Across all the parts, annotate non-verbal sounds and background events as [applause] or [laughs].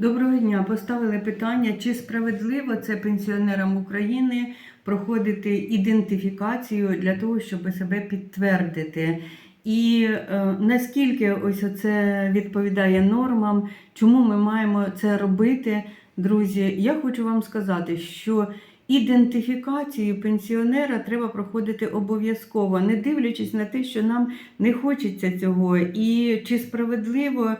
Доброго дня. Поставили питання, чи справедливо це пенсіонерам України проходити ідентифікацію для того, щоб себе підтвердити. І е, наскільки ось це відповідає нормам, чому ми маємо це робити, друзі? Я хочу вам сказати, що ідентифікацію пенсіонера треба проходити обов'язково, не дивлячись на те, що нам не хочеться цього, і чи справедливо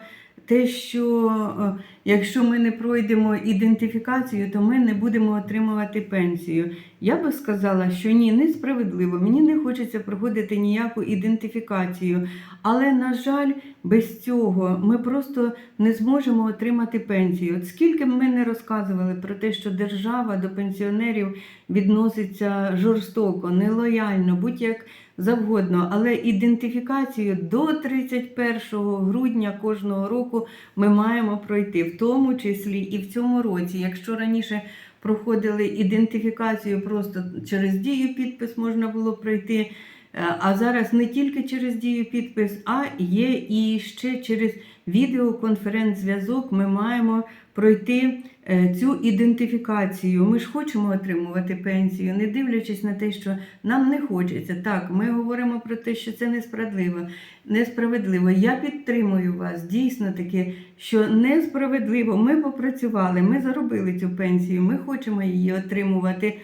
те, що е, якщо ми не пройдемо ідентифікацію, то ми не будемо отримувати пенсію. Я би сказала, що ні, несправедливо. Мені не хочеться проходити ніяку ідентифікацію. Але, на жаль, без цього ми просто не зможемо отримати пенсію. От скільки б ми не розказували про те, що держава до пенсіонерів відноситься жорстоко, нелояльно, будь-як завгодно, але ідентифікацію до 31 грудня кожного року ми маємо пройти, в тому числі і в цьому році. Якщо раніше проходили ідентифікацію просто через дію підпис можна було пройти. Е, А зараз не тільки через дію підпис, а є і ще через відеоконференц-зв'язок ми маємо пройти е, цю ідентифікацію. Ми ж хочемо отримувати пенсію, не дивлячись на те, що нам не хочеться. Так, ми говоримо про те, що це несправедливо. Несправедливо. Я підтримую вас дійсно таки, що несправедливо. Ми попрацювали, ми заробили цю пенсію, ми хочемо її отримувати.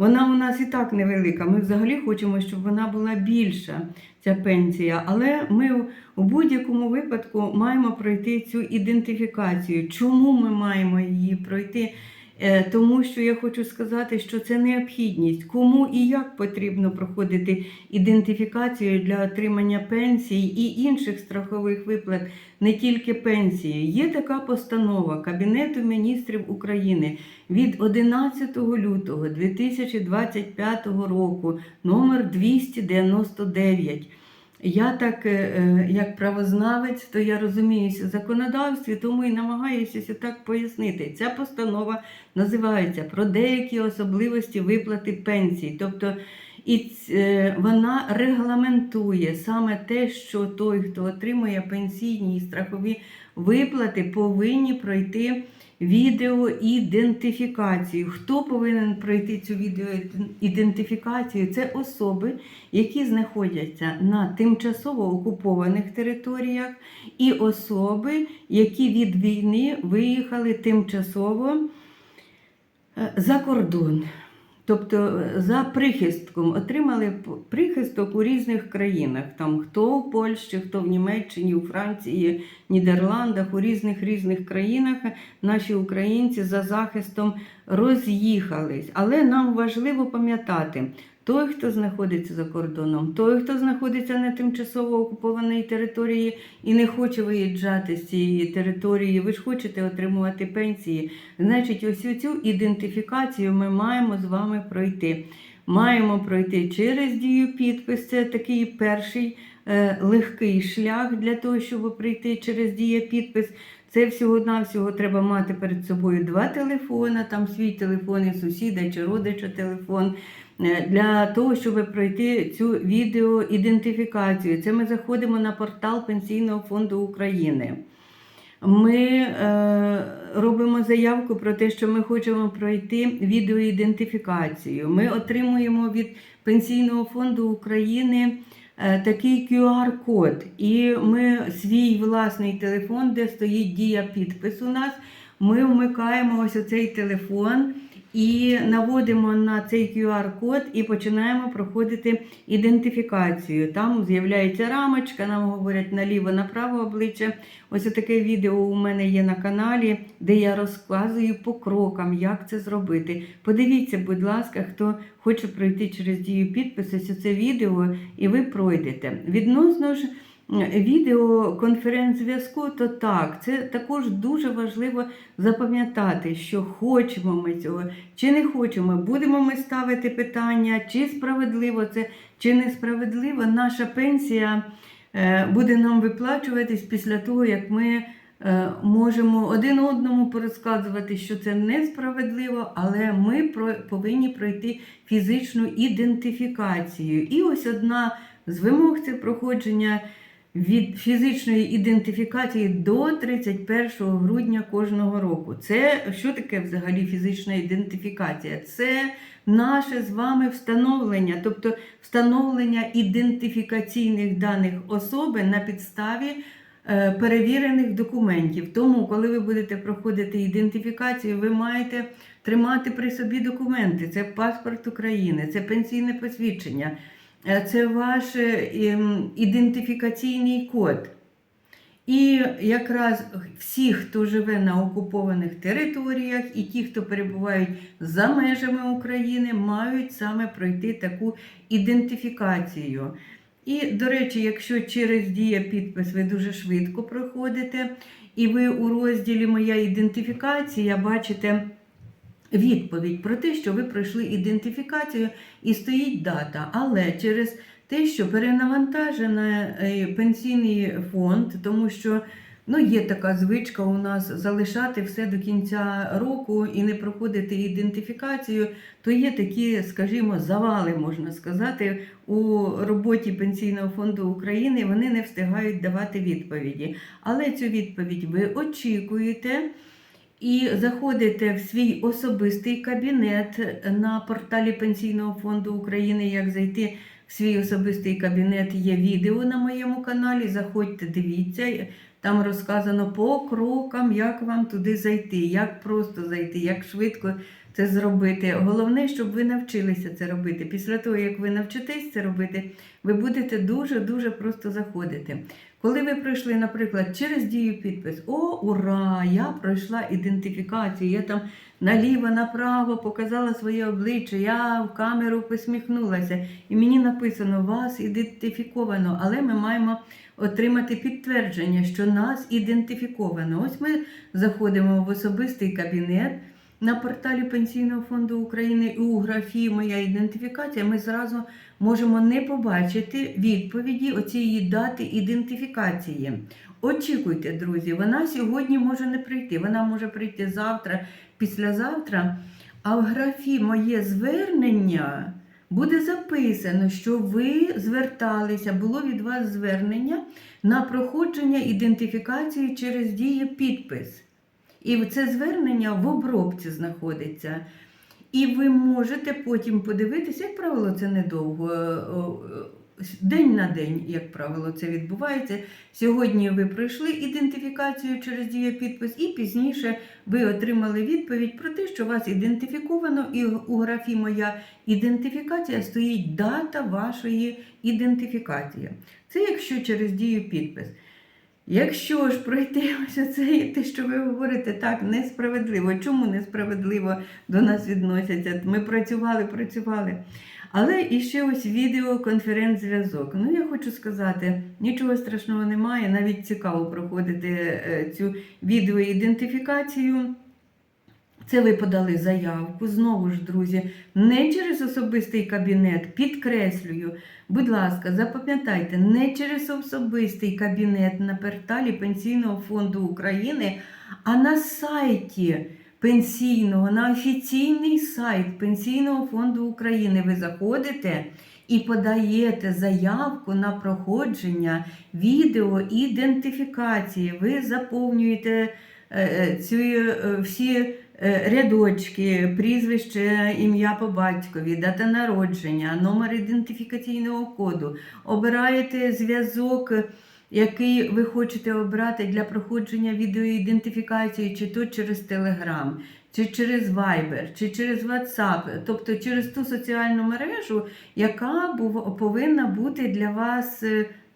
Вона у нас і так невелика. Ми взагалі хочемо, щоб вона була більша, ця пенсія. Але ми у- будь-якому випадку маємо пройти цю ідентифікацію. Чому ми маємо її пройти? Е, Тому що я хочу сказати, що це необхідність. Кому і як потрібно проходити ідентифікацію для отримання пенсій і інших страхових виплат, не тільки пенсії. Є така постанова Кабінету міністрів України від 11 лютого 2025 року, номер 299. Я так, е, е, як правознавець, то я розуміюся в законодавстві, тому і намагаюся так пояснити. Ця постанова називається про деякі особливості виплати пенсій. Тобто і е, вона регламентує саме те, що той, хто отримує пенсійні і страхові виплати, повинні пройти відеоідентифікацію. Хто повинен пройти цю відеоідентифікацію? Це особи, які знаходяться на тимчасово окупованих територіях, і особи, які від війни виїхали тимчасово е, за кордон. Тобто е, за прихистком отримали прихисток у різних країнах. Там хто в Польщі, хто в Німеччині, у Франції, Нідерландах, у різних різних країнах наші українці за захистом роз'їхались. Але нам важливо пам'ятати, той, хто знаходиться за кордоном, той, хто знаходиться на тимчасово окупованій території і не хоче виїжджати з цієї території, ви ж хочете отримувати пенсії. Значить, ось цю ідентифікацію ми маємо з вами пройти. Маємо пройти через дію підпис. Це такий перший е, легкий шлях для того, щоб прийти через дію підпис. Це всього-навсього треба мати перед собою два телефони, там свій телефон і сусіда чи родича телефон. Е, Для того, щоб пройти цю відеоідентифікацію. Це ми заходимо на портал Пенсійного фонду України. Ми е, робимо заявку про те, що ми хочемо пройти відеоідентифікацію. Ми отримуємо від Пенсійного фонду України е, такий QR-код. І ми свій власний телефон, де стоїть дія підпис у нас, ми вмикаємо ось оцей телефон. І наводимо на цей QR-код і починаємо проходити ідентифікацію. Там з'являється рамочка, нам говорять наліво-направо обличчя. Ось таке відео у мене є на каналі, де я розказую по крокам, як це зробити. Подивіться, будь ласка, хто хоче пройти через дію підпису, це відео, і ви пройдете. Відносно ж відеоконференц-зв'язку, то так, це також дуже важливо запам'ятати, що хочемо ми цього, чи не хочемо, будемо ми ставити питання, чи справедливо це, чи несправедливо. Наша пенсія е, буде нам виплачуватись після того, як ми е, можемо один одному порозказувати, що це несправедливо, але ми повинні пройти фізичну ідентифікацію. І ось одна з вимог це проходження від фізичної ідентифікації до 31 грудня кожного року. Це що таке взагалі фізична ідентифікація? Це наше з вами встановлення, тобто встановлення ідентифікаційних даних особи на підставі е, перевірених документів. Тому, коли ви будете проходити ідентифікацію, ви маєте тримати при собі документи. Це паспорт України, це пенсійне посвідчення, це ваш е, ем, ідентифікаційний код. І якраз всі, хто живе на окупованих територіях, і ті, хто перебувають за межами України, мають саме пройти таку ідентифікацію. І, до речі, якщо через дія підпис ви дуже швидко проходите, і ви у розділі Моя ідентифікація бачите відповідь про те, що ви пройшли ідентифікацію і стоїть дата. Але через те, що перенавантажений пенсійний фонд, тому що ну, є така звичка у нас залишати все до кінця року і не проходити ідентифікацію, то є такі, скажімо, завали, можна сказати, у роботі Пенсійного фонду України. Вони не встигають давати відповіді. Але цю відповідь ви очікуєте. І заходите в свій особистий кабінет на порталі Пенсійного фонду України. Як зайти в свій особистий кабінет, є відео на моєму каналі. Заходьте, дивіться. Там розказано по крокам, як вам туди зайти, як просто зайти, як швидко це зробити. Головне, щоб ви навчилися це робити. Після того, як ви навчитесь це робити, ви будете дуже-дуже просто заходити. Коли ви пройшли, наприклад, через дію підпис, о, ура! Я пройшла ідентифікацію, я там наліво-направо показала своє обличчя, я в камеру посміхнулася, і мені написано, вас ідентифіковано, але ми маємо отримати підтвердження, що нас ідентифіковано. Ось ми заходимо в особистий кабінет. На порталі Пенсійного фонду України і у графі Моя ідентифікація ми зразу можемо не побачити відповіді оцієї дати ідентифікації. Очікуйте, друзі, вона сьогодні може не прийти, вона може прийти завтра, післязавтра. А в графі Моє звернення буде записано, що ви зверталися, було від вас звернення на проходження ідентифікації через дію підпис. І це звернення в обробці знаходиться. І ви можете потім подивитися, як правило, це недовго. День на день, як правило, це відбувається. Сьогодні ви пройшли ідентифікацію через дієпідпис, і пізніше ви отримали відповідь про те, що вас ідентифіковано, і у графі Моя ідентифікація стоїть дата вашої ідентифікації. Це якщо через дію підпис. Якщо ж пройти [laughs] ось це, те, що ви говорите, так, несправедливо. Чому несправедливо до нас відносяться? Ми працювали, працювали. Але і ще ось відеоконференц-зв'язок. Ну, я хочу сказати, нічого страшного немає, навіть цікаво проходити е, цю відеоідентифікацію. Це ви подали заявку, знову ж, друзі, не через особистий кабінет, підкреслюю, будь ласка, запам'ятайте, не через особистий кабінет на порталі Пенсійного фонду України, а на сайті пенсійного, на офіційний сайт Пенсійного фонду України ви заходите і подаєте заявку на проходження відеоідентифікації. Ви заповнюєте е, ці е, всі. Е, рядочки, прізвище, ім'я по батькові, дата народження, номер ідентифікаційного коду. Обираєте зв'язок, який ви хочете обрати для проходження відеоідентифікації, чи то через Telegram, чи через Viber, чи через WhatsApp, тобто через ту соціальну мережу, яка повинна бути для вас.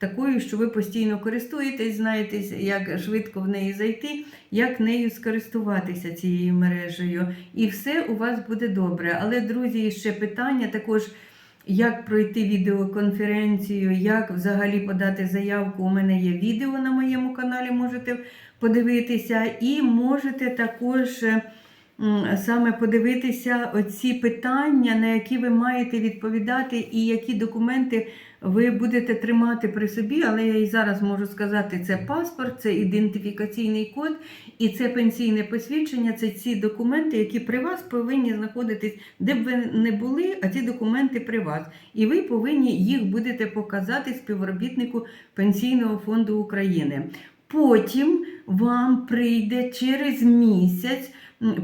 Е, Такою, що ви постійно користуєтесь, знаєте, як швидко в неї зайти, як нею скористуватися цією мережею. І все у вас буде добре. Але, друзі, ще питання також, як пройти відеоконференцію, як взагалі подати заявку. У мене є відео на моєму каналі, можете подивитися, і можете також. Саме подивитися оці питання, на які ви маєте відповідати, і які документи ви будете тримати при собі, але я і зараз можу сказати, це паспорт, це ідентифікаційний код і це пенсійне посвідчення. Це ці документи, які при вас повинні знаходитись, де б ви не були, а ці документи при вас. І ви повинні їх будете показати співробітнику Пенсійного фонду України. Потім вам прийде через місяць.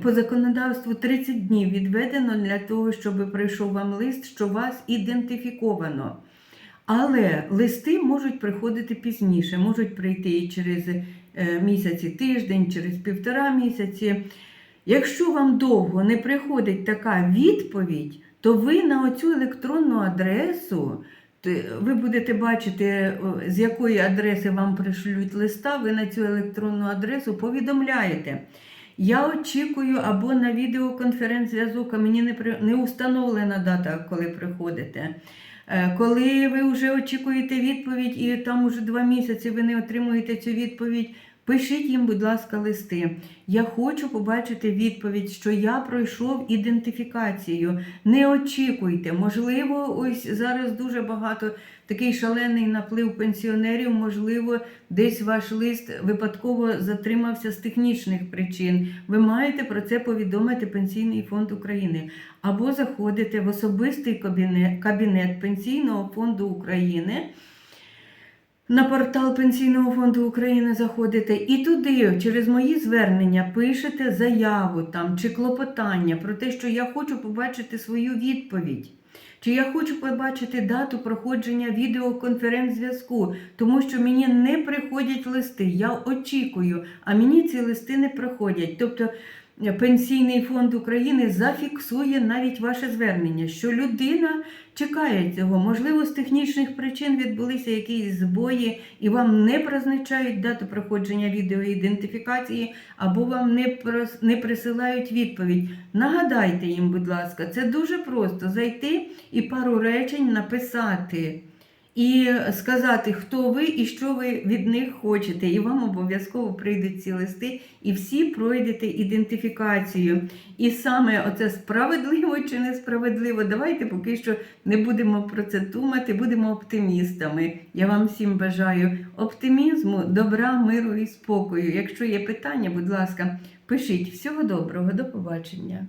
По законодавству 30 днів відведено для того, щоб прийшов вам лист, що вас ідентифіковано. Але листи можуть приходити пізніше, можуть прийти і через е, місяць, тиждень, через півтора місяці. Якщо вам довго не приходить така відповідь, то ви на оцю електронну адресу, ви будете бачити, з якої адреси вам пришлють листа, ви на цю електронну адресу повідомляєте. Я очікую або на відеоконференц-зв'язок, а мені не, при- не установлена дата, коли приходите. Е, Коли ви вже очікуєте відповідь, і там уже два місяці ви не отримуєте цю відповідь, пишіть їм, будь ласка, листи. Я хочу побачити відповідь, що я пройшов ідентифікацію. Не очікуйте. Можливо, ось зараз дуже багато такий шалений наплив пенсіонерів. Можливо, десь ваш лист випадково затримався з технічних причин. Ви маєте про це повідомити Пенсійний фонд України. Або заходите в особистий кабінет, кабінет Пенсійного фонду України. На портал Пенсійного фонду України заходите і туди, через мої звернення, пишете заяву там чи клопотання про те, що я хочу побачити свою відповідь. Чи я хочу побачити дату проходження відеоконференц-зв'язку, тому що мені не приходять листи. Я очікую, а мені ці листи не приходять. Тобто Пенсійний фонд України зафіксує навіть ваше звернення, що людина чекає цього. Можливо, з технічних причин відбулися якісь збої, і вам не призначають дату проходження відеоідентифікації, або вам не, не присилають відповідь. Нагадайте їм, будь ласка, це дуже просто зайти і пару речень написати. І сказати, хто ви і що ви від них хочете. І вам обов'язково прийдуть ці листи, і всі пройдете ідентифікацію. І саме оце справедливо чи несправедливо. Давайте поки що не будемо про це думати, будемо оптимістами. Я вам всім бажаю оптимізму, добра, миру і спокою. Якщо є питання, будь ласка, пишіть. Всього доброго, до побачення.